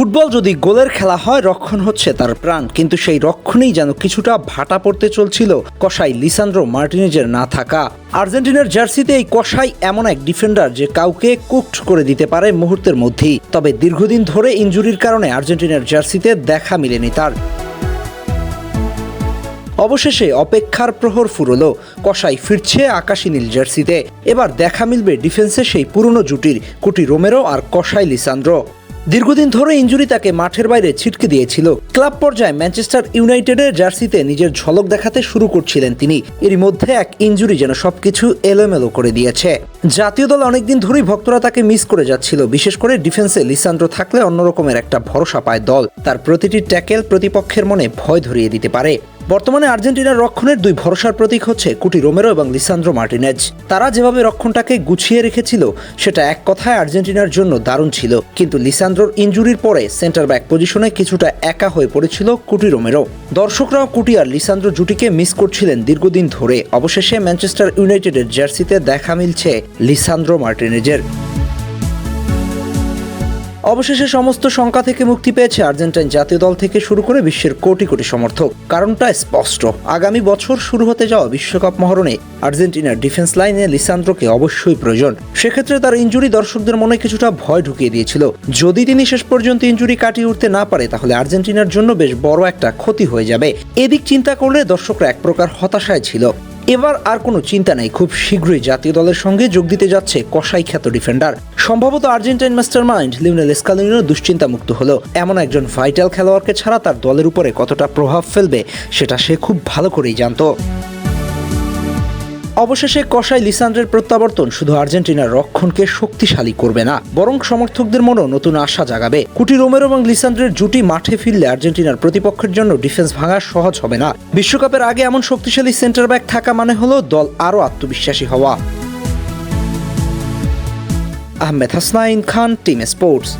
Football যদি গোলের খেলা হয়, রক্ষণ হচ্ছে তার প্রাণ। কিন্তু সেই রক্ষণেই যেন কিছুটা ভাটা পড়তে চলছিল কসাই লিসান্দ্রো মার্টিনেজের না থাকা। আর্জেন্টিনার জার্সিতে এই কসাই এমন এক ডিফেন্ডার যে কাউকে কুকড করে দিতে পারে মুহূর্তের মধ্যেই। তবে দীর্ঘদিন ধরে ইনজুরির কারণে আর্জেন্টিনার জার্সিতে দেখা মিলেনি তার। অবশেষে অপেক্ষার প্রহর ফুরলো। কসাই ফিরছে আকাশী নীল জার্সিতে। এবার দেখা মিলবে ডিফেন্সে সেই পুরনো জুটির কুটি রোমেরো আর কসাই লিসান্দ্রো। দীর্ঘদিন ধরে ইঞ্জুরি তাকে মাঠের বাইরে ছিটকে দিয়েছিল। ক্লাব পর্যায়ে ম্যানচেস্টার ইউনাইটেডের জার্সিতে নিজের ঝলক দেখাতে শুরু করছিলেন তিনি। এরই মধ্যে এক ইঞ্জুরি যেন সবকিছু এলোমেলো করে দিয়েছে। জাতীয় দল অনেকদিন ধরেই ভক্তরা তাকে মিস করে যাচ্ছিল। বিশেষ করে ডিফেন্সে লিসান্দ্রো থাকলে অন্যরকমের একটা ভরসা পায় দল। তার প্রতিটি ট্যাকেল প্রতিপক্ষের মনে ভয় ধরিয়ে দিতে পারে। বর্তমানে আর্জেন্টিনার রক্ষণের দুই ভরসার প্রতীক হচ্ছে কুটি রোমেরো এবং লিসান্দ্রো মার্টিনেজ। তারা যেভাবে রক্ষণটাকে গুছিয়ে রেখেছিল, সেটা এক কথায় আর্জেন্টিনার জন্য দারুণ ছিল। কিন্তু লিসান্দ্রোর ইঞ্জুরির পরে সেন্টার ব্যাক পজিশনে কিছুটা একা হয়ে পড়েছিল কুটি রোমেরো। দর্শকরাও কুটি আর লিসান্দ্রো জুটিকে মিস করছিলেন দীর্ঘদিন ধরে। অবশেষে ম্যানচেস্টার ইউনাইটেডের জার্সিতে দেখা মিলছে লিসান্দ্রো মার্টিনেজের। অবশেষে সমস্ত শঙ্কা থেকে মুক্তি পেয়েছে আর্জেন্টাইন জাতীয় দল থেকে শুরু করে বিশ্বের কোটি কোটি সমর্থক। কারণটা স্পষ্ট। আগামী বছর শুরু হতে যাওয়া বিশ্বকাপ মহরণে আর্জেন্টিনার ডিফেন্স লাইনে লিসান্দ্রোকে অবশ্যই প্রয়োজন। সেক্ষেত্রে তার ইঞ্জুরি দর্শকদের মনে কিছুটা ভয় ঢুকিয়ে দিয়েছিল। যদি তিনি শেষ পর্যন্ত ইঞ্জুরি কাটিয়ে উঠতে না পারে, তাহলে আর্জেন্টিনার জন্য বেশ বড় একটা ক্ষতি হয়ে যাবে। এদিক চিন্তা করলে দর্শকরা এক প্রকার হতাশায় ছিল। এবার আর কোনো চিন্তা নেই। খুব শীঘ্রই জাতীয় দলের সঙ্গে যোগ দিতে যাচ্ছে কসাই খ্যাত ডিফেন্ডার। সম্ভবত আর্জেন্টাইন মাস্টার মাইন্ড লিওনেল দুশ্চিন্তা মুক্ত হলো। এমন একজন ভাইটাল খেলোয়াড়কে ছাড়া তার দলের উপরে কতটা প্রভাব ফেলবে, সেটা সে খুব ভালো করেই জানতো। অবশেষে কসাই লিসান্ড্রের প্রত্যাবর্তন শুধু আর্জেন্টিনার রক্ষণকে শক্তিশালী করবে না, বরং সমর্থকদের মনেও নতুন আশা জাগাবে। কুটি রোমেরো এবং লিসান্ড্রের জুটি মাঠে ফিরলে আর্জেন্টিনার প্রতিপক্ষের জন্য ডিফেন্স ভাঙা সহজ হবে না। বিশ্বকাপের আগে এমন শক্তিশালী সেন্টার ব্যাক থাকা মানে হলো দল আরও আত্মবিশ্বাসী হওয়া। Ahmed Hasnain Khan, team sports.